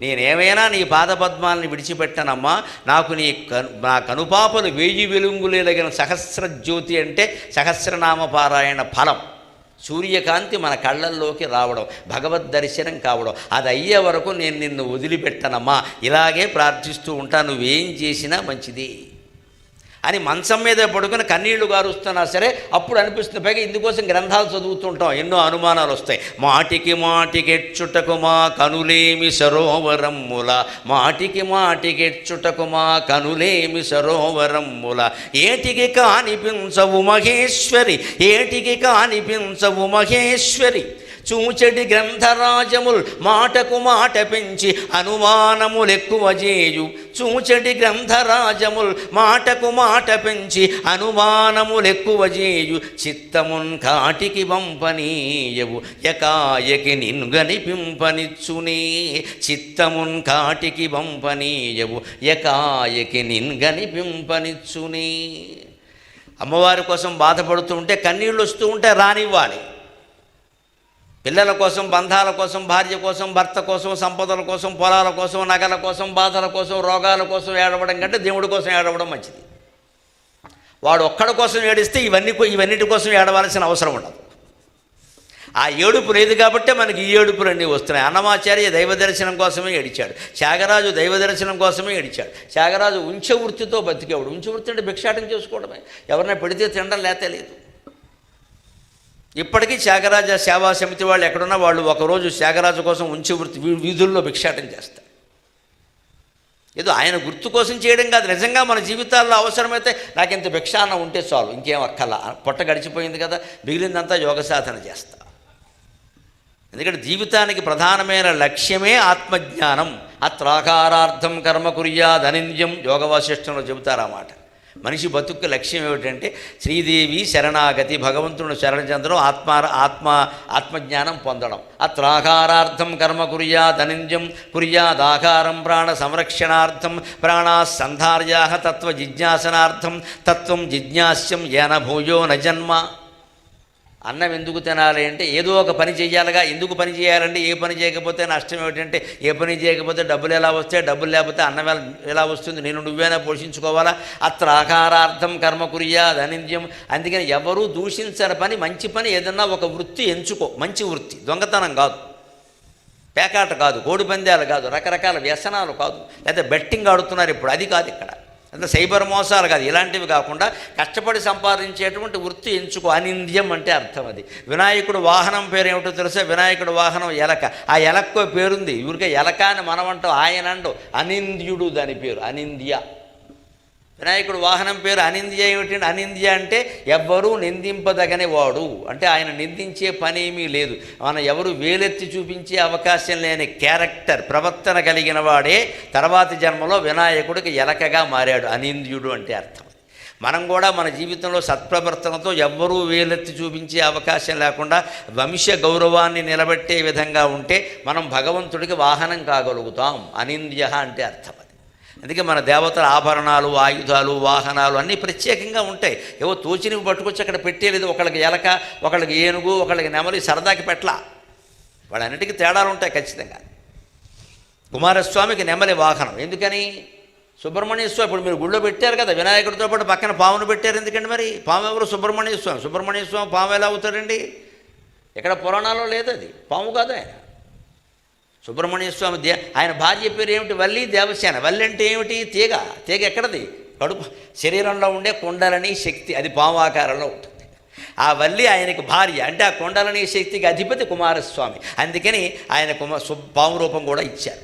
నేనేమైనా నీ పాదపద్మాలని విడిచిపెట్టనమ్మా? నాకు నీ కను నా కనుపాపలు వేయి వెలుంగులేలగిన సహస్ర జ్యోతి అంటే సహస్రనామ పారాయణ ఫలం. సూర్యకాంతి మన కళ్ళల్లోకి రావడం భగవద్ దర్శనం కావడం. అది అయ్యే వరకు నేను నిన్ను వదిలిపెట్టనమ్మా. ఇలాగే ప్రార్థిస్తూ ఉంటా. నువ్వేం చేసినా మంచిది. అని మంచం మీద పడుకుని కన్నీళ్ళు గారుస్తున్నా సరే అప్పుడు అనిపిస్తుంది పైగా ఇందుకోసం గ్రంథాలు చదువుతుంటాం ఎన్నో అనుమానాలు వస్తాయి. మాటికి మాటికెచ్చుటకు మా కనులేమి సరోవరమ్ముల మాటికి మాటికెచ్చుటకు మా కనులేమి సరోవరమ్ముల. ఏటికి కానిపించవు మహేశ్వరి ఏటికి కానిపించవు మహేశ్వరి. చూచడి గ్రంథరాజముల్ మాటకు మాట పెంచి అనుమానములెక్కువ చేయు. చూచడి గ్రంథరాజముల్ మాటకు మాట పెంచి అనుమానములెక్కువ చేయు. చిత్తమున్ కాటికి పంపనీయవు ఎకాయకి నిన్గనిపింపనిచ్చునే చిత్తమున్ కాటికి పంపనీయవు ఎకాయకి నిన్గనిపింపనిచ్చునే అమ్మవారి కోసం బాధపడుతూ ఉంటే కన్నీళ్ళు వస్తూ ఉంటే రానివ్వాలి. పిల్లల కోసం బంధాల కోసం భార్య కోసం భర్త కోసం సంపదల కోసం పొలాల కోసం నగల కోసం బాధల కోసం రోగాల కోసం ఏడవడం కంటే దేవుడి కోసం ఏడవడం మంచిది. వాడు ఒక్కడి కోసం ఏడిస్తే ఇవన్నీ ఇవన్నిటి కోసం ఏడవలసిన అవసరం ఉండదు. ఆ ఏడుపు లేదు కాబట్టే మనకి ఈ ఏడుపులన్నీ వస్తున్నాయి. అన్నమాచార్య దైవ దర్శనం కోసమే ఏడిచాడు. త్యాగరాజు దైవ దర్శనం కోసమే ఏడిచాడు. త్యాగరాజు ఉంచ వృత్తితో బతికేవాడు. ఉంచవృత్తి అంటే భిక్షాటం చేసుకోవడమే. ఎవరినైనా పెడితే తినడం లేతే లేదు. ఇప్పటికీ త్యాగరాజ సేవా సమితి వాళ్ళు ఎక్కడున్నా వాళ్ళు ఒకరోజు త్యాగరాజు కోసం ఉంచి వృత్తి వీధుల్లో భిక్షాటం చేస్తారు. ఏదో ఆయన గుర్తు కోసం చేయడం కాదు. నిజంగా మన జీవితాల్లో అవసరమైతే నాకు ఇంత భిక్షాన్న ఉంటే చాలు. ఇంకేం అక్కల పొట్ట గడిచిపోయింది కదా. మిగిలిందంతా యోగ సాధన చేస్తా. ఎందుకంటే జీవితానికి ప్రధానమైన లక్ష్యమే ఆత్మజ్ఞానం. అత్రాకారార్థం కర్మ కుర్యాదనింద్యం. యోగ వాసిష్టంలో చెబుతారు ఆ మాట. మనిషి బతుకు లక్ష్యం ఏమిటంటే శ్రీదేవి శరణాగతి భగవంతుడు శరణచంద్రం ఆత్మ ఆత్మ ఆత్మజ్ఞానం పొందడం. అత్రాకారార్థం కర్మ కుర్యాదనింజం కుర్యాదాకారం ప్రాణ సంరక్షణార్థం ప్రాణాసంధార్యా తత్వ జిజ్ఞాసనార్థం తత్వం జిజ్ఞాస్యం ఏన భూయో న జన్మ. అన్నం ఎందుకు తినాలి అంటే ఏదో ఒక పని చేయాలిగా ఎందుకు పని చేయాలంటే ఏ పని చేయకపోతే నష్టం ఏమిటంటే ఏ పని చేయకపోతే డబ్బులు ఎలా వస్తాయి డబ్బులు లేకపోతే అన్నం ఎలా వస్తుంది నేను నువ్వేనా పోషించుకోవాలా? అత్ర ఆకారార్థం కర్మకుర్యా ధనింద్యం. అందుకని ఎవరూ దూషించని పని మంచి పని ఏదన్నా ఒక వృత్తి ఎంచుకో. మంచి వృత్తి దొంగతనం కాదు. పేకాట కాదు కోడి పందాలు కాదు రకరకాల వ్యసనాలు కాదు. లేదా బెట్టింగ్ ఆడుతున్నారు ఇప్పుడు అది కాదు ఇక్కడ. అంటే సైబర్ మోసాలు కాదు. ఇలాంటివి కాకుండా కష్టపడి సంపాదించేటువంటి వృత్తి ఎంచుకో. అనింద్యం అంటే అర్థం అది. వినాయకుడు వాహనం పేరు ఏమిటో తెలుసా? వినాయకుడు వాహనం ఎలక. ఆ ఎలక్కో పేరుంది. ఊరికే ఎలక అని మనం అంటాం ఆయన అంటూ. అనింద్యుడు దాని పేరు. అనింద్య. వినాయకుడు వాహనం పేరు అనింద్య ఏమిటంటే అనింద్య అంటే ఎవ్వరూ నిందింపదగని వాడు అంటే ఆయన నిందించే పని ఏమీ లేదు. మన ఎవరు వేలెత్తి చూపించే అవకాశం లేని క్యారెక్టర్ ప్రవర్తన కలిగిన వాడే తర్వాతి జన్మలో వినాయకుడికి ఎలకగా మారాడు. అనింద్యుడు అంటే అర్థం మనం కూడా మన జీవితంలో సత్ప్రవర్తనతో ఎవ్వరూ వేలెత్తి చూపించే అవకాశం లేకుండా వంశ గౌరవాన్ని నిలబెట్టే విధంగా ఉంటే మనం భగవంతుడికి వాహనం కాగలుగుతాం. అనింద్య అంటే అర్థం అది. అందుకే మన దేవతల ఆభరణాలు ఆయుధాలు వాహనాలు అన్నీ ప్రత్యేకంగా ఉంటాయి. ఏవో తోచినవి పట్టుకొచ్చి అక్కడ పెట్టేలేదు ఒకళ్ళకి ఎలక ఒకళ్ళకి ఏనుగు ఒకళ్ళకి నెమలి సరదాకి పెట్ల వాళ్ళన్నిటికీ తేడాలు ఉంటాయి ఖచ్చితంగా. కుమారస్వామికి నెమలి వాహనం. ఎందుకని? సుబ్రహ్మణ్య స్వామి ఇప్పుడు మీరు గుళ్ళో పెట్టారు కదా వినాయకుడితో పాటు పక్కన పామును పెట్టారు ఎందుకండి మరి? పాము ఎవరు? సుబ్రహ్మణ్య స్వామి సుబ్రహ్మణ్య స్వామి పాము ఎలా అవుతాడండి ఇక్కడ పురాణాల్లో లేదు అది. పాము కాదు ఆయన. సుబ్రహ్మణ్య స్వామి దే ఆయన భార్య పేరు ఏమిటి? వల్లి దేవసేన. వల్లి అంటే ఏమిటి? తీగ. తీగ ఎక్కడది? కడుపు. శరీరంలో ఉండే కుండలని శక్తి అది పాముకారంలో ఉంటుంది. ఆ వల్లి ఆయనకి భార్య. అంటే ఆ కుండలని శక్తికి అధిపతి కుమారస్వామి. అందుకని ఆయన కుమార్ సు పాము రూపం కూడా ఇచ్చారు.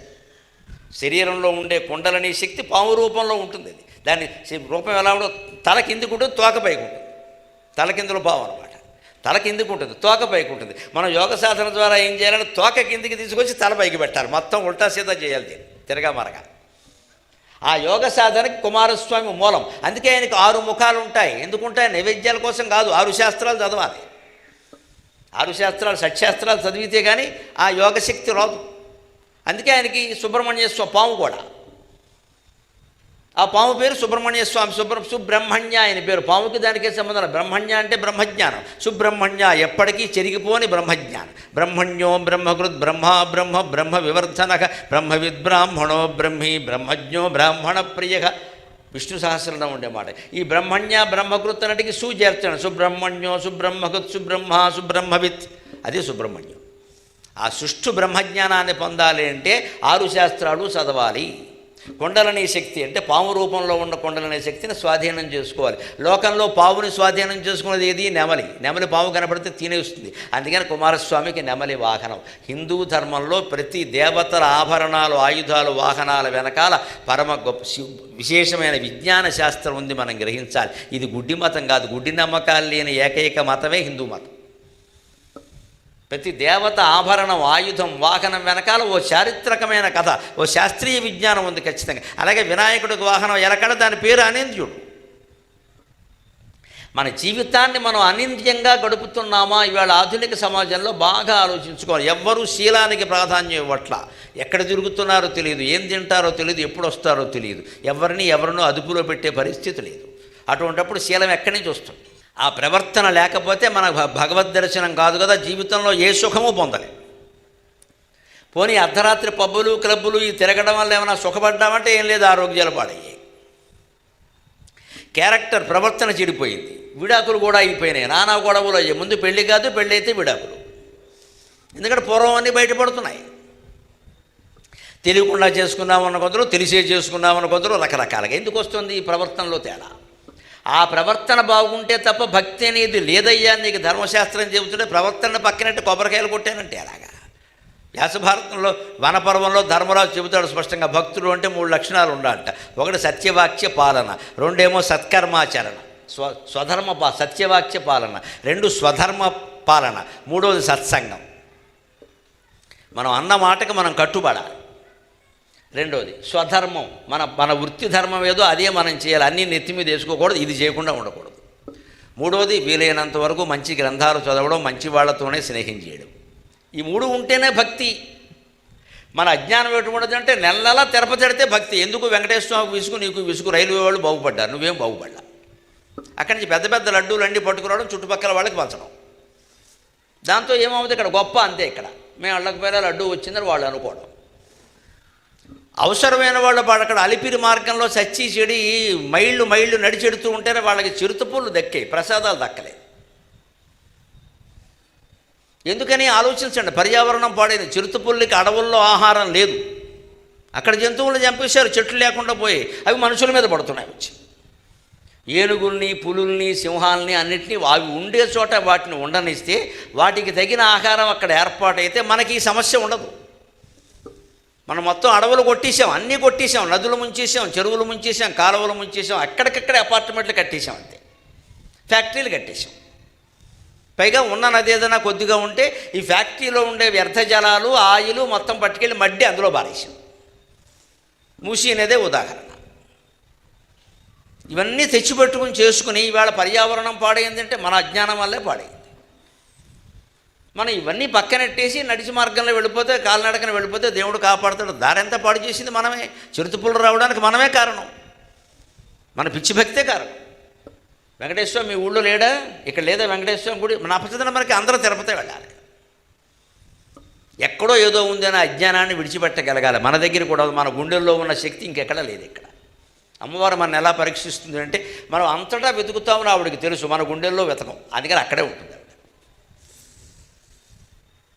శరీరంలో ఉండే కుండలని శక్తి పాము రూపంలో ఉంటుంది. అది దాని రూపం ఎలా ఉండదు తల కిందికి ఉంటుంది తోక పైకి ఉంటుంది. తల కిందలో పాము అనమాట తల కిందికి ఉంటుంది తోక పైకి ఉంటుంది. మనం యోగ సాధన ద్వారా ఏం చేయాలంటే తోక కిందికి తీసుకొచ్చి తల పైకి పెట్టాలి మొత్తం ఉల్టా సీదా చేయాలి దీన్ని. తిరగా మరగా. ఆ యోగ సాధనకి కుమారస్వామి మూలం. అందుకే ఆయనకి ఆరు ముఖాలు ఉంటాయి. ఎందుకుంటాయి? నైవేద్యాల కోసం కాదు ఆరు శాస్త్రాలు చదవాలి. ఆరు శాస్త్రాలు షట్శాస్త్రాలు చదివితే కానీ ఆ యోగశక్తి రాదు. అందుకే ఆయనకి సుబ్రహ్మణ్య స్వ పాము కూడా. ఆ పాము పేరు సుబ్రహ్మణ్య స్వామి సుబ్ర సుబ్రహ్మణ్య అని పేరు. పాముకి దానికే సంబంధం బ్రహ్మణ్య అంటే బ్రహ్మజ్ఞానం. సుబ్రహ్మణ్య ఎప్పటికీ చెరిగిపోని బ్రహ్మజ్ఞానం. బ్రహ్మణ్యో బ్రహ్మకృత్ బ్రహ్మ బ్రహ్మ బ్రహ్మ వివర్ధనక బ్రహ్మ విద్బ్రాహ్మణో బ్రహ్మి బ్రహ్మజ్ఞో బ్రాహ్మణ ప్రియ. విష్ణు సహస్రంలో ఉండే మాట. ఈ బ్రహ్మణ్య బ్రహ్మకృత్ అన్నటికి సు సుబ్రహ్మణ్యో సుబ్రహ్మకృత్ సుబ్రహ్మ సుబ్రహ్మవిత్ అదే సుబ్రహ్మణ్యం. ఆ సుష్ఠు బ్రహ్మజ్ఞానాన్ని పొందాలి అంటే ఆరు శాస్త్రాలు చదవాలి. కొండలనే శక్తి అంటే పాము రూపంలో ఉన్న కొండలనే శక్తిని స్వాధీనం చేసుకోవాలి. లోకంలో పావుని స్వాధీనం చేసుకునేది ఏది? నెమలి. నెమలి పాము కనపడితే తినేస్తుంది. అందుకని కుమారస్వామికి నెమలి వాహనం. హిందూ ధర్మంలో ప్రతి దేవతల ఆభరణాలు ఆయుధాలు వాహనాల వెనకాల పరమ గొప్ప విశేషమైన విజ్ఞాన శాస్త్రం ఉంది మనం గ్రహించాలి. ఇది గుడ్డి మతం కాదు. గుడ్డి నమ్మకాలు లేని ఏకైక మతమే హిందూ మతం. ప్రతి దేవత ఆభరణం ఆయుధం వాహనం వెనకాల ఓ చారిత్రకమైన కథ ఓ శాస్త్రీయ విజ్ఞానం ఉంది ఖచ్చితంగా. అలాగే వినాయకుడికి వాహనం ఎలకడ దాని పేరు అనింద్యుడు. మన జీవితాన్ని మనం అనింద్యంగా గడుపుతున్నామా? ఇవాళ ఆధునిక సమాజంలో బాగా ఆలోచించుకోవాలి. ఎవ్వరూ శీలానికి ప్రాధాన్యం ఇవ్వట్ల. ఎక్కడ తిరుగుతున్నారో తెలియదు ఏం తింటారో తెలియదు ఎప్పుడు వస్తారో తెలియదు. ఎవరిని ఎవరినో అదుపులో పెట్టే పరిస్థితి లేదు. అటువంటప్పుడు శీలం ఎక్కడి నుంచి వస్తుంది? ఆ ప్రవర్తన లేకపోతే మన భ- భగవద్ దర్శనం కాదు కదా జీవితంలో ఏ సుఖము పొందలేదు పోనీ అర్ధరాత్రి పబ్బులు క్లబ్బులు ఈ తిరగడం వల్ల ఏమైనా సుఖపడ్డామంటే ఏం లేదు ఆరోగ్యాలు పాడయ్యాయి. క్యారెక్టర్ ప్రవర్తన చెడిపోయింది విడాకులు కూడా అయిపోయినాయి నానా గొడవలు అయ్యాయి. ముందు పెళ్ళి కాదు పెళ్ళి అయితే విడాకులు. ఎందుకంటే పూర్వం అన్నీ బయటపడుతున్నాయి. తెలియకుండా చేసుకుందామన్న కొందరు తెలిసే చేసుకున్నామన్న కొందరు రకరకాలుగా. ఎందుకు వస్తుంది ఈ ప్రవర్తనలో తేడా? ఆ ప్రవర్తన బాగుంటే తప్ప భక్తి అనేది లేదయ్యా నీకు ధర్మశాస్త్రం చెబుతుంటే ప్రవర్తన పక్కనట్టు కొబ్బరికాయలు కొట్టానంటే అలాగా వ్యాసభారతంలో వనపర్వంలో ధర్మరాజు చెబుతాడు స్పష్టంగా భక్తుడు అంటే మూడు లక్షణాలు ఉండాలంట. ఒకటి సత్యవాక్య పాలన రెండేమో సత్కర్మాచరణ. స్వ స్వధర్మ పా సత్యవాక్య పాలన. రెండు స్వధర్మ పాలన మూడోది సత్సంగం. మనం అన్న మాటకు మనం కట్టుబడాలి. రెండవది స్వధర్మం. మన మన వృత్తి ధర్మం ఏదో అదే మనం చేయాలి. అన్నీ నెత్తి మీద వేసుకోకూడదు ఇది చేయకుండా ఉండకూడదు. మూడవది వీలైనంత వరకు మంచి గ్రంథాలు చదవడం మంచి వాళ్ళతోనే స్నేహం చేయడం. ఈ మూడు ఉంటేనే భక్తి. మన అజ్ఞానం ఎటువంటిది అంటే నెల నెల తిరుపతి భక్తి. ఎందుకు వెంకటేశ్వర స్వామికి విసుగు నీకు విసుగు రైల్వే వాళ్ళు బాగుపడ్డారు నువ్వేం బాగుపడ్డా అక్కడి నుంచి పెద్ద పెద్ద లడ్డూలు అన్నీ పట్టుకురావడం చుట్టుపక్కల వాళ్ళకి పంచడం దాంతో ఏమవుతుంది? ఇక్కడ గొప్ప అంతే ఇక్కడ. మేము అళ్ళకపోయినా లడ్డూ వచ్చిందని వాళ్ళు అనుకోవడం. అవసరమైన వాళ్ళు వాళ్ళు అక్కడ అలిపిరి మార్గంలో సచ్చి చెడి మైళ్ళు మైళ్ళు నడిచెడుతూ ఉంటేనే వాళ్ళకి చిరుతపూలు దక్కాయి ప్రసాదాలు దక్కలే. ఎందుకని ఆలోచించండి పర్యావరణం పాడైంది చిరుతపుల్లికి అడవుల్లో ఆహారం లేదు. అక్కడ జంతువులను చంపేశారు చెట్లు లేకుండా పోయి అవి మనుషుల మీద పడుతున్నాయి వచ్చి. ఏనుగుల్ని పులుల్ని సింహాలని అన్నిటినీ అవి ఉండే చోట వాటిని ఉండనిస్తే వాటికి తగిన ఆహారం అక్కడ ఏర్పాటైతే మనకి ఈ సమస్య ఉండదు. మనం మొత్తం అడవులు కొట్టేసాం అన్నీ కొట్టేసాం నదులు ముంచేసాం చెరువులు ముంచేసాం కాలువలు ముంచేసాం అక్కడికక్కడే అపార్ట్మెంట్లు కట్టేసాం అంతే. ఫ్యాక్టరీలు కట్టేసాం. పైగా ఉన్న నది ఏదైనా కొద్దిగా ఉంటే ఈ ఫ్యాక్టరీలో ఉండే వ్యర్థ జలాలు ఆయిలు మొత్తం పట్టుకెళ్ళి మడ్డి అందులో బారేసాం మూసి అనేదే ఉదాహరణ. ఇవన్నీ తెచ్చిపెట్టుకుని చేసుకుని ఇవాళ పర్యావరణం పాడైందంటే మన అజ్ఞానం వల్లే పాడైంది. మనం ఇవన్నీ పక్కనెట్టేసి నడిచి మార్గంలో వెళ్ళిపోతే కాలినడకన వెళ్ళిపోతే దేవుడు కాపాడుతాడు. దారెంత పాడు చేసింది మనమే. చిరుతపులు రావడానికి మనమే కారణం. మన పిచ్చి భక్తే కారణం. వెంకటేశ్వర మీ ఊళ్ళో లేడా? ఇక్కడ లేదా వెంకటేశ్వర గుడి? మన అపచదన మనకి అందరూ తిరుపతి వెళ్ళాలి. ఎక్కడో ఏదో ఉందనే అజ్ఞానాన్ని విడిచిపెట్టగలగాలి. మన దగ్గర కూడా మన గుండెల్లో ఉన్న శక్తి ఇంకెక్కడ లేదు ఇక్కడ. అమ్మవారు మనం ఎలా పరీక్షిస్తుంది అంటే మనం అంతటా వెతుకుతామని ఆవిడకి తెలుసు. మన గుండెల్లో వెతకం. అందుకని అక్కడే ఉంటుంది.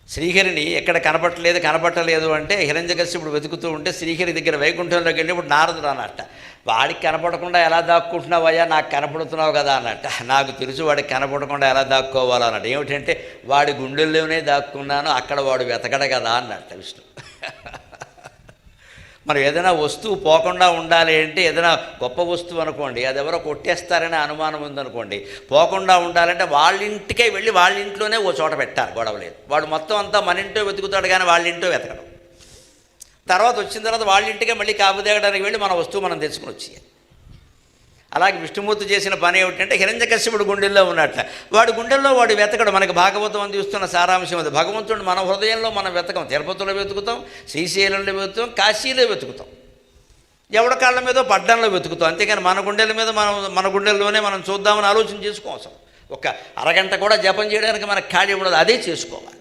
శ్రీహరిని ఎక్కడ కనపట్టలేదు కనపట్టలేదు అంటే హిరంజకశ్యపుడు వెతుకుతూ ఉంటే శ్రీహరి దగ్గర వైకుంఠంలోకి వెళ్ళినప్పుడు నారదుడు అన్నట్ట వాడికి కనపడకుండా ఎలా దాక్కుంటున్నావయ్యా? నాకు కనపడుతున్నావు కదా అన్నట్ట. నాకు తెలుసు వాడికి కనపడకుండా ఎలా దాక్కోవాలో అన్నట్టు. ఏమిటంటే వాడి గుండెల్లోనే దాక్కున్నాను అక్కడ వాడు వెతకడ కదా అన్నట్ట విష్ణు. మనం ఏదైనా వస్తువు పోకుండా ఉండాలి అంటే ఏదైనా గొప్ప వస్తువు అనుకోండి అది ఎవరో కొట్టేస్తారనే అనుమానం ఉందనుకోండి పోకుండా ఉండాలంటే వాళ్ళ ఇంటికే వెళ్ళి వాళ్ళ ఇంట్లోనే ఓ చోట పెట్టారు గొడవ లేదు వాడు మొత్తం అంతా మన ఇంటో వెతుకుతాడు కానీ వాళ్ళ ఇంటో వెతకడం. తర్వాత వచ్చిన తర్వాత వాళ్ళ ఇంటికే మళ్ళీ కాపు దిగడానికి వెళ్ళి మన వస్తువు మనం తెచ్చుకుని వచ్చేయాలి. అలాగే విష్ణుమూర్తి చేసిన పని ఏమిటంటే హిరణ్యకశ్యపుడు గుండెల్లో ఉన్నట్ల. వాడి గుండెల్లో వాడు వెతకడు. మనకి భాగవతం అందిస్తున్న సారాంశం అది. భగవంతుడు మన హృదయంలో మనం వెతకం. తిరుపతిలో వెతుకుతాం శ్రీశైలంలో వెతుకుతాం కాశీలో వెతుకుతాం. ఎవడ కాళ్ళ మీద పడ్డంలో వెతుకుతాం. అంతేకాని మన గుండెల మీద మనం మన గుండెల్లోనే మనం చూద్దామని ఆలోచన చేసుకోవచ్చు ఒక అరగంట కూడా జపం చేయడానికి మనకు ఖాళీ ఉండదు. అదే చేసుకోవాలి.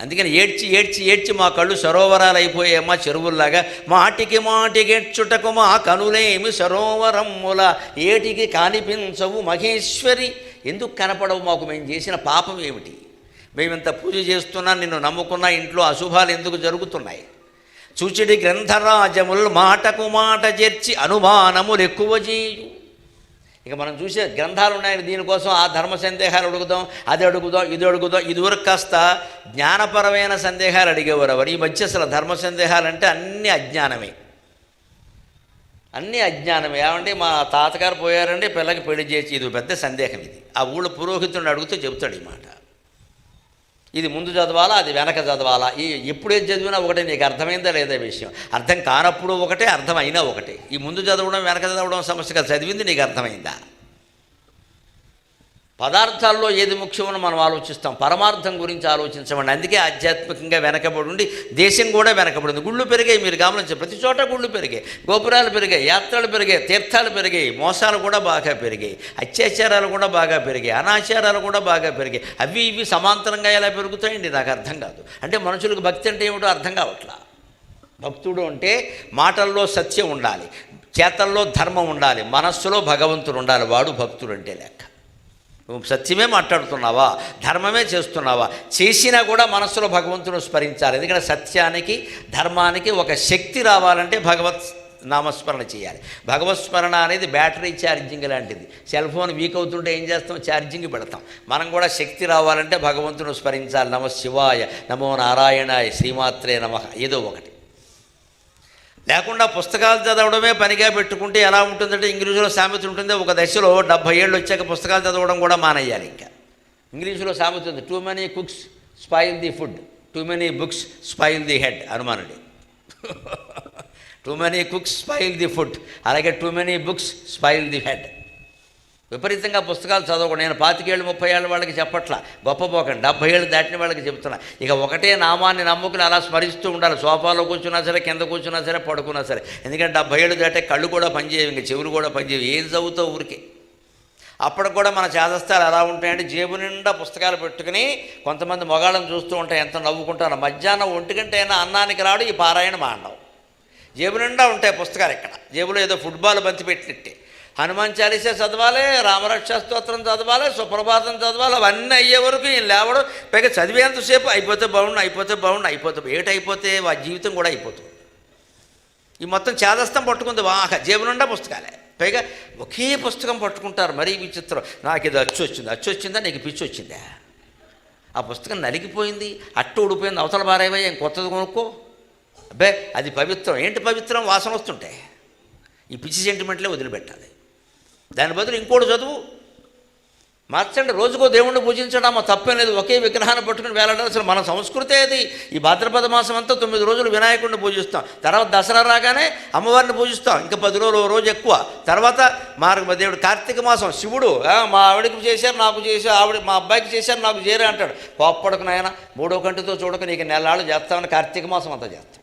అందుకని ఏడ్చి ఏడ్చి ఏడ్చి మా కళ్ళు సరోవరాలు అయిపోయాయమ్మా చెరువుల్లాగా. మాటికి మాటికేడ్చుటకు మా కనులేమి సరోవరమ్ముల. ఏటికి కానిపించవు మహేశ్వరి. ఎందుకు కనపడవు మాకు? మేము చేసిన పాపం ఏమిటి? మేమింత పూజ చేస్తున్నా నిన్ను నమ్ముకున్నా ఇంట్లో అశుభాలు ఎందుకు జరుగుతున్నాయి? చూచిడి గ్రంథరాజములు మాటకు మాట చేర్చి అనుమానములు ఎక్కువ చేయు ఇక మనం చూసే గ్రంథాలు ఉన్నాయి దీనికోసం ఆ ధర్మ సందేహాలు అడుగుదాం అది అడుగుదాం ఇది అడుగుదాం ఇదివరకు కాస్త జ్ఞానపరమైన సందేహాలు అడిగేవారు ఎవరు? ఈ మధ్య అసలు ధర్మ సందేహాలు అంటే అన్నీ అజ్ఞానమే. అన్నీ అజ్ఞానమే. ఏమంటే మా తాతగారు పోయారంటే పిల్లకి పెళ్ళి చేసి ఇది పెద్ద సందేహం ఇది. ఆ ఊళ్ళో పురోహితుడిని అడుగుతూ చెబుతాడు ఈ మాట. ఇది ముందు చదవాలా అది వెనక చదవాలా? ఈ ఎప్పుడేది చదివినా ఒకటే నీకు అర్థమైందా లేదా విషయం? అర్థం కానప్పుడు ఒకటే అర్థమైనా ఒకటే. ఈ ముందు చదవడం వెనక చదవడం సమస్య కదా చదివింది నీకు అర్థమైందా? పదార్థాల్లో ఏది ముఖ్యమని మనం ఆలోచిస్తాం. పరమార్థం గురించి ఆలోచించమండి. అందుకే ఆధ్యాత్మికంగా వెనకబడి ఉండి దేశం కూడా వెనకబడింది గుళ్ళు పెరిగాయి మీరు గమనించారు ప్రతి చోట గుళ్ళు పెరిగాయి. గోపురాలు పెరిగాయి యాత్రలు పెరిగాయి తీర్థాలు పెరిగాయి మోసాలు కూడా బాగా పెరిగాయి అత్యాచారాలు కూడా బాగా పెరిగాయి అనాచారాలు కూడా బాగా పెరిగాయి. అవి ఇవి సమాంతరంగా ఎలా పెరుగుతాయండి? నాకు అర్థం కాదు. అంటే మనుషులకు భక్తి అంటే ఏమిటో అర్థం కావట్లా? భక్తుడు అంటే మాటల్లో సత్యం ఉండాలి చేతల్లో ధర్మం ఉండాలి మనస్సులో భగవంతుడు ఉండాలి వాడు భక్తుడు అంటే లెక్క. నువ్వు సత్యమే మాట్లాడుతున్నావా? ధర్మమే చేస్తున్నావా? చేసినా కూడా మనస్సులో భగవంతుడు స్మరించాలి. ఎందుకంటే సత్యానికి ధర్మానికి ఒక శక్తి రావాలంటే భగవత్ నామస్మరణ చేయాలి. భగవత్ స్మరణ అనేది బ్యాటరీ ఛార్జింగ్ లాంటిది. సెల్ ఫోన్ వీక్ అవుతుంటే ఏం చేస్తాం? ఛార్జింగ్ పెడతాం. మనం కూడా శక్తి రావాలంటే భగవంతుని స్మరించాలి. నమ శివాయ నమో నారాయణాయ శ్రీమాత్రే నమ. ఏదో ఒకటి. లేకుండా పుస్తకాలు చదవడమే పనిగా పెట్టుకుంటే ఎలా ఉంటుందంటే ఇంగ్లీషులో సామెత ఉంటుంది. ఒక దశలో డెబ్భై ఏళ్ళు వచ్చాక పుస్తకాలు చదవడం కూడా మానేయాలి ఇంకా. ఇంగ్లీషులో సామెత ఉంది too many cooks spoil the food too many books spoil the head అనుమానుడి. Too many cooks spoil the food అలాగే too many books spoil the head విపరీతంగా పుస్తకాలు చదవకుండా నేను పాతికేళ్ళు ముప్పై ఏళ్ళ వాళ్ళకి చెప్పట్లా. గొప్ప పోకండి డెబ్బై ఏళ్ళు దాటిన వాళ్ళకి చెప్తున్నా. ఇక ఒకటే నామాన్ని నమ్ముకుని అలా స్మరిస్తూ ఉండాలి. సోఫాలో కూర్చున్నా సరే కింద కూర్చున్నా సరే పడుకున్నా సరే. ఎందుకంటే డెబ్బై ఏళ్ళు దాటే కళ్ళు కూడా పనిచేయవు ఇంకా చెవులు కూడా పనిచేయవు. ఏం చదువుతావు ఊరికే? అప్పటికి కూడా మన చేదస్తాలు ఎలా ఉంటాయంటే జేబు నిండా పుస్తకాలు పెట్టుకుని కొంతమంది మొగాళ్ళని చూస్తూ ఉంటాయి ఎంత నవ్వుకుంటారు. మధ్యాహ్నం ఒంటి గంట అయినా అన్నానికి రాడు ఈ పారాయణ మాండవు జేబు నిండా ఉంటాయి పుస్తకాలు ఇక్కడ. జేబులో ఏదో ఫుట్బాల్ బంతి పెట్టినట్టే. హనుమాన్ చాలీసా చదవాలి రామరక్ష స్తోత్రం చదవాలి సుప్రభాతం చదవాలి అవన్నీ అయ్యే వరకు ఈయన లేవడం. పైగా చదివేంతసేపు అయిపోతే బాగుండు అయిపోతే బాగుండు అయిపోతే ఏటైపోతే వా జీవితం కూడా అయిపోతుంది. ఈ మొత్తం చేదస్తం పట్టుకుంది వాహ జేబు పుస్తకాలే. పైగా ఒకే పుస్తకం పట్టుకుంటారు మరీ విచిత్రం. నాకు ఇది అచ్చు వచ్చింది అచ్చు వచ్చిందా నీకు పిచ్చి వచ్చిందా? ఆ పుస్తకం నలిగిపోయింది అట్టు ఊడిపోయింది అవతల బారేవా ఏం కొత్తది కొనుక్కో. అబ్బే అది పవిత్రం. ఏంటి పవిత్రం? వాసన వస్తుంటే. ఈ పిచ్చి సెంటిమెంట్లే వదిలిపెట్టాలి. దాని బదులు ఇంకోటి చదువు. మార్చండి రోజుకో దేవుణ్ణి పూజించడం అమ్మ తప్పేం లేదు. ఒకే విగ్రహాన్ని పట్టుకుని వేలాడాలి అసలు మన సంస్కృతే అది. ఈ భాద్రపద మాసం అంతా తొమ్మిది రోజులు వినాయకుడిని పూజిస్తాం. తర్వాత దసరా రాగానే అమ్మవారిని పూజిస్తాం. ఇంకా పది రోజులు రోజు ఎక్కువ. తర్వాత మార్గ దేవుడు కార్తీక మాసం శివుడు ఆ, మా ఆవిడకి చేశారు నాకు చేశారు ఆవిడ మా అబ్బాయికి చేశారు నాకు చేరే అంటాడు. కోప్పడకు నాయన మూడో కంటితో చూడక నీకు నెలలాళ్ళు చేస్తామని కార్తీక మాసం అంతా చేస్తాం.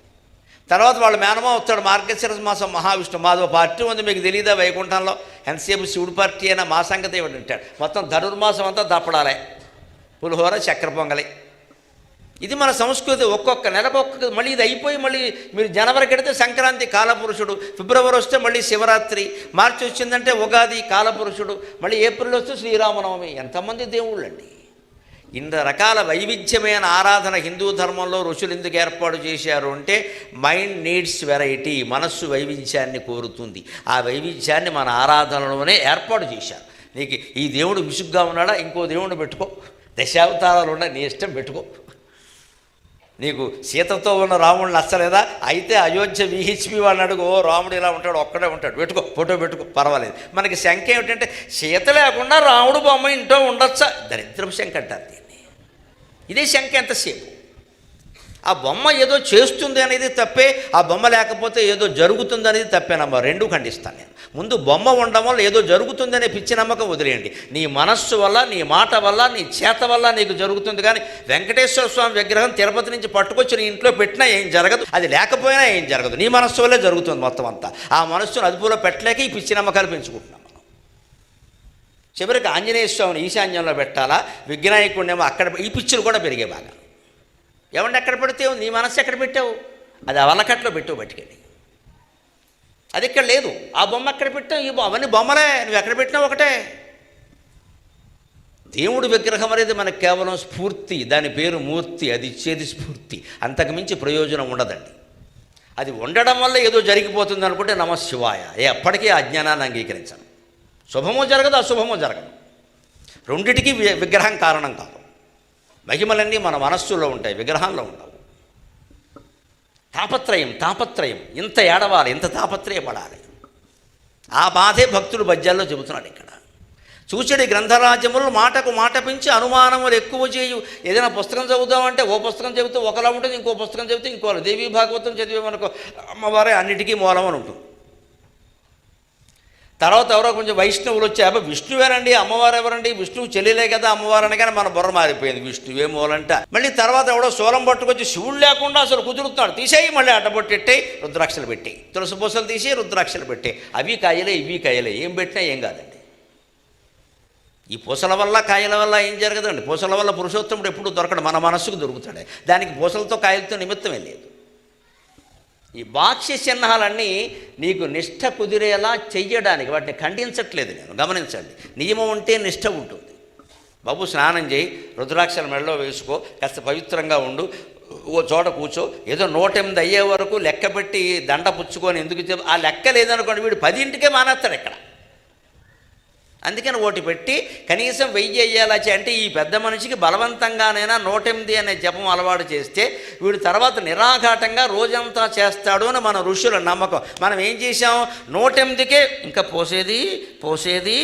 తర్వాత వాళ్ళ మేనమా వస్తాడు మార్గశిర మాసం మహావిష్ణు మాధవ పార్టీ ఉంది మీకు తెలియదా వైకుంఠంలో? ఎంతసేపు శివుడు పార్టీ అయినా మా సంగతి ఇవ్వండి అంటాడు. మొత్తం ధనుర్మాసం అంతా దప్పడాలే. పులిహోర చక్కెర పొంగలి. ఇది మన సంస్కృతి ఒక్కొక్క నెలకు ఒక్కొక్క మళ్ళీ ఇది అయిపోయి మళ్ళీ మీరు జనవరికి వెడితే సంక్రాంతి కాలపురుషుడు ఫిబ్రవరి వస్తే మళ్ళీ శివరాత్రి మార్చి వచ్చిందంటే ఉగాది కాలపురుషుడు మళ్ళీ ఏప్రిల్ వస్తే శ్రీరామనవమి. ఎంతమంది దేవుళ్ళండి? ఇన్ని రకాల వైవిధ్యమైన ఆరాధన హిందూ ధర్మంలో ఋషులు ఎందుకు ఏర్పాటు చేశారు అంటే మైండ్ నీడ్స్ వెరైటీ మనస్సు వైవిధ్యాన్ని కోరుతుంది. ఆ వైవిధ్యాన్ని మన ఆరాధనలోనే ఏర్పాటు చేశారు. నీకు ఈ దేవుడు విసుగ్గా ఉన్నాడా? ఇంకో దేవుడు పెట్టుకో. దశావతారాలు ఉన్నా నీ ఇష్టం పెట్టుకో. నీకు సీతతో ఉన్న రాముడు నచ్చలేదా? అయితే అయోధ్య విహెచ్పి వాళ్ళని అడుగు. ఓ రాముడు ఇలా ఉంటాడు ఒక్కడే ఉంటాడు. పెట్టుకో ఫోటో పెట్టుకో పర్వాలేదు. మనకి శంక ఏమిటంటే సీత లేకుండా రాముడు బొమ్మ ఇంట్లో ఉండొచ్చా? దరిద్రం శంక అంటారు దీన్ని. ఇదే శంక ఎంతసేపు? ఆ బొమ్మ ఏదో చేస్తుంది అనేది తప్పే ఆ బొమ్మ లేకపోతే ఏదో జరుగుతుంది అనేది తప్పేనమ్మా రెండు ఖండిస్తాను నేను. ముందు బొమ్మ ఉండడం వల్ల ఏదో జరుగుతుంది అనే పిచ్చి నమ్మకం వదిలేయండి. నీ మనస్సు వల్ల నీ మాట వల్ల నీ చేత వల్ల నీకు జరుగుతుంది కానీ వెంకటేశ్వర స్వామి విగ్రహం తిరుపతి నుంచి పట్టుకొచ్చి నీ ఇంట్లో పెట్టినా ఏం జరగదు? అది లేకపోయినా ఏం జరగదు? నీ మనస్సు వల్లే జరుగుతుంది మొత్తం అంతా. ఆ మనస్సును అదుపులో పెట్టలేక ఈ పిచ్చి నమ్మకాలు పెంచుకుంటున్నాం. చివరికి ఆంజనేయ స్వామిని ఈశాన్యంలో పెట్టాలా? విఘ్నాయకుడినేమో అక్కడ ఈ పిచ్చులు కూడా పెరిగే బాగా. ఏమంటే ఎక్కడ పెడితే నీ మనస్సు ఎక్కడ పెట్టావు? అది అవలకట్లో వల్లకట్లో పెట్టావు అది ఇక్కడ లేదు. ఆ బొమ్మ ఎక్కడ పెట్టావు? ఈ అవన్నీ బొమ్మలే. నువ్వు ఎక్కడ పెట్టినావు ఒకటే? దేవుడి విగ్రహం అనేది మనకు కేవలం స్ఫూర్తి. దాని పేరు మూర్తి. అది ఇచ్చేది స్ఫూర్తి. అంతకుమించి ప్రయోజనం ఉండదండి. అది ఉండడం వల్ల ఏదో జరిగిపోతుంది అనుకుంటే నమ శివాయ. ఎప్పటికీ ఆ అజ్ఞానాన్ని అంగీకరించను. శుభము జరగదు అశుభము జరగదు. రెండిటికి వి- విగ్రహం కారణం కాదు. మహిమలన్నీ మన మనస్సులో ఉంటాయి విగ్రహంలో ఉండవు. తాపత్రయం తాపత్రయం. ఇంత ఏడవాలి ఇంత తాపత్రయపడాలి. ఆ బాధే భక్తులు పద్యాల్లో చెబుతున్నాడు ఇక్కడ. చూచడి గ్రంథరాజ్యములు మాటకు మాట పెంచి అనుమానములు ఎక్కువ చేయు ఏదైనా పుస్తకం చదువుదామంటే ఓ పుస్తకం చదివితే ఒకలా ఉంటుంది ఇంకో పుస్తకం చదివితే ఇంకోలా. దేవీ భాగవతం చదివే మనకు అమ్మవారే అన్నిటికీ మూలం అని ఉంటుంది తర్వాత ఎవరో కొంచెం వైష్ణవులు వచ్చి అబ్బా విష్ణువేనండి అమ్మవారు ఎవరండి? విష్ణువు చెల్లిలే కదా అమ్మవారు అనగానే మన బుర్ర మారిపోయింది. విష్ణువే మూలంట. మళ్ళీ తర్వాత ఎవడో సోలం పట్టుకొచ్చి శివుడు లేకుండా అసలు కుదురుతున్నాడు. తీసేయి మళ్ళీ అడ్డబొట్టెట్టే రుద్రాక్షలు పెట్టి. తులసి పూసలు తీసి రుద్రాక్షలు పెట్టి. అవి కాయలే ఇవి కాయలే. ఏం పెట్టినా ఏం కాదండి. ఈ పూసల వల్ల కాయల వల్ల ఏం జరగదండి? పూసల వల్ల పురుషోత్తముడు ఎప్పుడు దొరకడు. మన మనస్సుకు దొరుకుతాడు. దానికి పూసలతో కాయలతో నిమిత్తమే లేదు. ఈ బాక్ష్య చిహ్నాలన్నీ నీకు నిష్ట కుదిరేలా చెయ్యడానికి వాటిని ఖండించట్లేదు నేను. గమనించండి. నియమం ఉంటే నిష్ఠ ఉంటుంది. బాబు స్నానం చేయి. రుద్రాక్షల మెడలో వేసుకో. కాస్త పవిత్రంగా ఉండు. ఓ చోట కూర్చో. ఏదో నూట ఎనిమిది అయ్యే వరకు లెక్క పెట్టి దండ పుచ్చుకొని ఎందుకు ఆ లెక్క లేదనుకోండి వీడు పదింటికే మానేస్తాడు ఇక్కడ. అందుకని ఓటు పెట్టి కనీసం వెయ్యి అయ్యేలా అంటే ఈ పెద్ద మనిషికి బలవంతంగానైనా నూటెనిమిది అనే జపం అలవాటు చేస్తే వీడు తర్వాత నిరాఘాటంగా రోజంతా చేస్తాడు అని మన ఋషుల నమ్మకం. మనం ఏం చేసాం నూటెనిమిదికే ఇంకా పోసేది పోసేది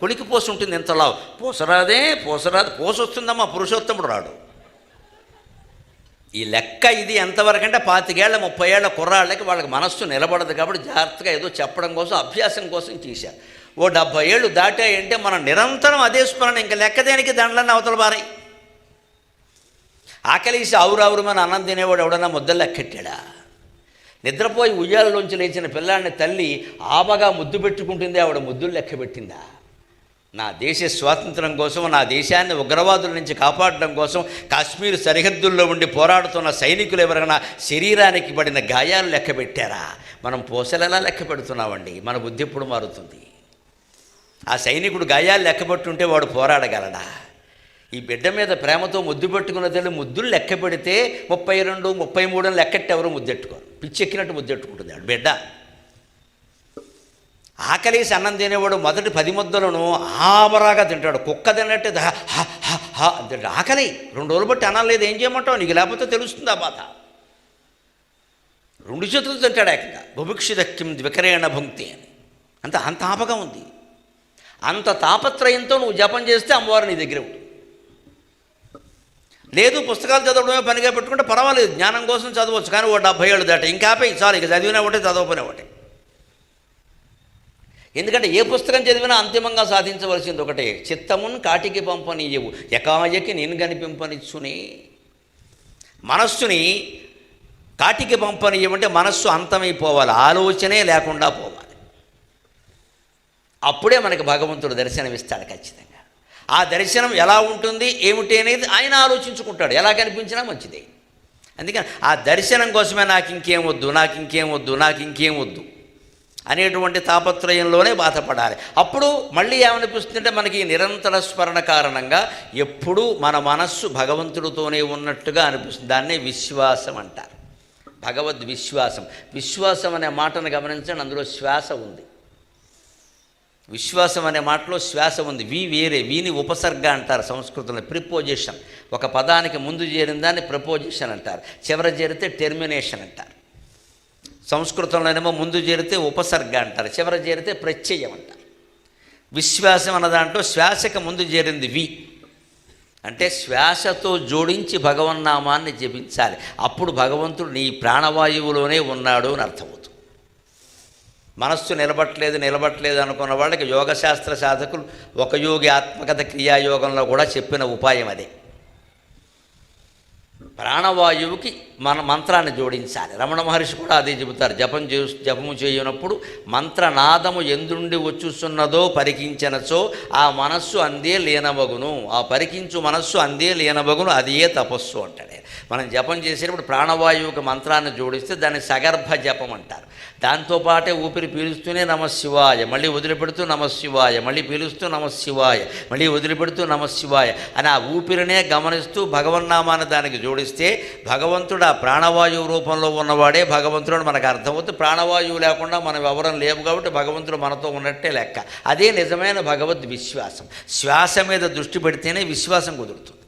కొలికి పోసి ఉంటుంది ఇంతలావు. పోసరాదే పోసరాదు పోసొస్తుందమ్మా పురుషోత్తముడు రాడు. ఈ లెక్క ఇది ఎంతవరకు అంటే పాతికేళ్ళ ముప్పై ఏళ్ళ కుర్రాళ్ళకి వాళ్ళకి మనస్సు నిలబడదు కాబట్టి జాగ్రత్తగా ఏదో చెప్పడం కోసం అభ్యాసం కోసం చేశారు ఓ డెబ్భై ఏళ్ళు దాటాయంటే మనం నిరంతరం అదే స్మరణ ఇంకా లెక్క దేనికి దండలన్నీ అవతల బారాయి ఆకలిసి ఆవురావురమని అన్నం తినేవాడు ఎవడన్నా ముద్దలు లెక్కెట్టాడా? నిద్రపోయి ఉయ్యాలలోంచి లేచిన పిల్లాడిని తల్లి ఆబగా ముద్దు పెట్టుకుంటుంది ఆవిడ ముద్దులు లెక్క పెట్టిందా నా దేశ స్వాతంత్రం కోసం నా దేశాన్ని ఉగ్రవాదుల నుంచి కాపాడడం కోసం కాశ్మీర్ సరిహద్దుల్లో ఉండి పోరాడుతున్న సైనికులు ఎవరైనా శరీరానికి పడిన గాయాలు లెక్క పెట్టారా మనం పూసలెలా లెక్క పెడుతున్నామండి మన బుద్ధి ఎప్పుడు మారుతుంది? ఆ సైనికుడు గాయాలు లెక్కబట్టుంటే వాడు పోరాడగలడా? ఈ బిడ్డ మీద ప్రేమతో ముద్దు పెట్టుకున్న తల్లి ముద్దులు లెక్క పెడితే ముప్పై రెండు ముప్పై మూడు అని ఎవరు ముద్దెట్టుకోరు. పిచ్చెక్కినట్టు ముద్దెట్టుకుంటుంది ఆడు బిడ్డ. ఆకలేసి అన్నం తినేవాడు మొదటి పది ముద్దలను ఆమరాగా తింటాడు. కుక్క తిన్నట్టు తింటాడు. ఆకలి. రెండు రోజులు బట్టి అన్నం లేదు ఏం చేయమంటావు? నీకు లేకపోతే తెలుస్తుంది ఆ బాధ? రెండు చేతులు తింటాడు ఏకంగా. బుభిక్షిదక్కిం ద్వికరేణ భుక్తి అని. అంత అంత ఆపగా ఉంది. అంత తాపత్రయంతో నువ్వు జపం చేస్తే అమ్మవారు నీ దగ్గర ఉంటుంది. లేదు పుస్తకాలు చదవడమే పనిగా పెట్టుకుంటే పర్వాలేదు జ్ఞానం కోసం చదవచ్చు కానీ ఓ డెబ్భై ఏళ్ళు దాట ఇంకాపే చాలు ఇక చదివినా ఒకటే చదవకపోయినా ఒకటే. ఎందుకంటే ఏ పుస్తకం చదివినా అంతిమంగా సాధించవలసింది ఒకటే చిత్తమున్ కాటికి పంపనీయవు ఎకాయకి నేను కనిపింపనిచ్చుని. మనస్సుని కాటికి పంపనీయమంటే మనస్సు అంతమైపోవాలి ఆలోచనే లేకుండా పోవాలి. అప్పుడే మనకి భగవంతుడు దర్శనమిస్తాడు ఖచ్చితంగా. ఆ దర్శనం ఎలా ఉంటుంది ఏమిటి అనేది ఆయన ఆలోచించుకుంటాడు. ఎలా కనిపించినా మంచిదే. అందుకని ఆ దర్శనం కోసమే నాకు ఇంకేం వద్దు నాకు ఇంకేం వద్దు నాకు ఇంకేం వద్దు అనేటువంటి తాపత్రయంలోనే బాధపడాలి. అప్పుడు మళ్ళీ ఏమనిపిస్తుందంటే మనకి నిరంతర స్మరణ కారణంగా ఎప్పుడూ మన మనస్సు భగవంతుడితోనే ఉన్నట్టుగా అనిపిస్తుంది. దాన్నే విశ్వాసం అంటారు. భగవద్ విశ్వాసం విశ్వాసం అనే మాటను గమనించండి అందులో శ్వాస ఉంది. విశ్వాసం అనే మాటలో శ్వాస ఉంది. వి వేరే వీని ఉపసర్గ అంటారు సంస్కృతంలో ప్రిపోజిషన్ ఒక పదానికి ముందు చేరిన దాన్ని ప్రపోజిషన్ అంటారు. చివర చేరితే టెర్మినేషన్ అంటారు. సంస్కృతంలోనేమో ముందు చేరితే ఉపసర్గ అంటారు. చివర చేరితే ప్రత్యయం అంటారు. విశ్వాసం అన్న దాంట్లో శ్వాసకు ముందు చేరింది వి. అంటే శ్వాసతో జోడించి భగవన్నామాన్ని జపించాలి. అప్పుడు భగవంతుడు నీ ప్రాణవాయువులోనే ఉన్నాడు అని అర్థమవుతుంది. మనస్సు నిలబట్లేదు నిలబట్లేదు అనుకున్న వాళ్ళకి యోగశాస్త్ర సాధకులు ఒక యోగి ఆత్మకథ క్రియాయోగంలో కూడా చెప్పిన ఉపాయం అది. ప్రాణవాయువుకి మన మంత్రాన్ని జోడించాలి. రమణ మహర్షి కూడా అదే చెబుతారు. జపం చే జపము చేయనప్పుడు మంత్రనాదము ఎందుండి వచ్చుచున్నదో పరికించనచో ఆ మనస్సు అందే లీనమగును. ఆ పరికించు మనస్సు అందే లీనమగును అదే తపస్సు అంటాడు మనం జపం చేసేటప్పుడు ప్రాణవాయువుకి మంత్రాన్ని జోడిస్తే దాన్ని సగర్భ జపం అంటారు. దాంతోపాటే ఊపిరి పీలుస్తూనే నమశివాయ మళ్ళీ వదిలిపెడుతూ నమశివాయ మళ్ళీ పీలుస్తూ నమశివాయ మళ్ళీ వదిలిపెడుతూ నమశివాయ అని ఆ ఊపిరినే గమనిస్తూ భగవన్నామాన్ని దానికి జోడిస్తే భగవంతుడు ఆ ప్రాణవాయువు రూపంలో ఉన్నవాడే భగవంతుడు మనకు అర్థమవుతుంది. ప్రాణవాయువు లేకుండా మనం ఎవరం లేవు కాబట్టి భగవంతుడు మనతో ఉన్నట్టే లెక్క. అదే నిజమైన భగవద్ విశ్వాసం. శ్వాస మీద దృష్టి పెడితేనే విశ్వాసం కుదురుతుంది.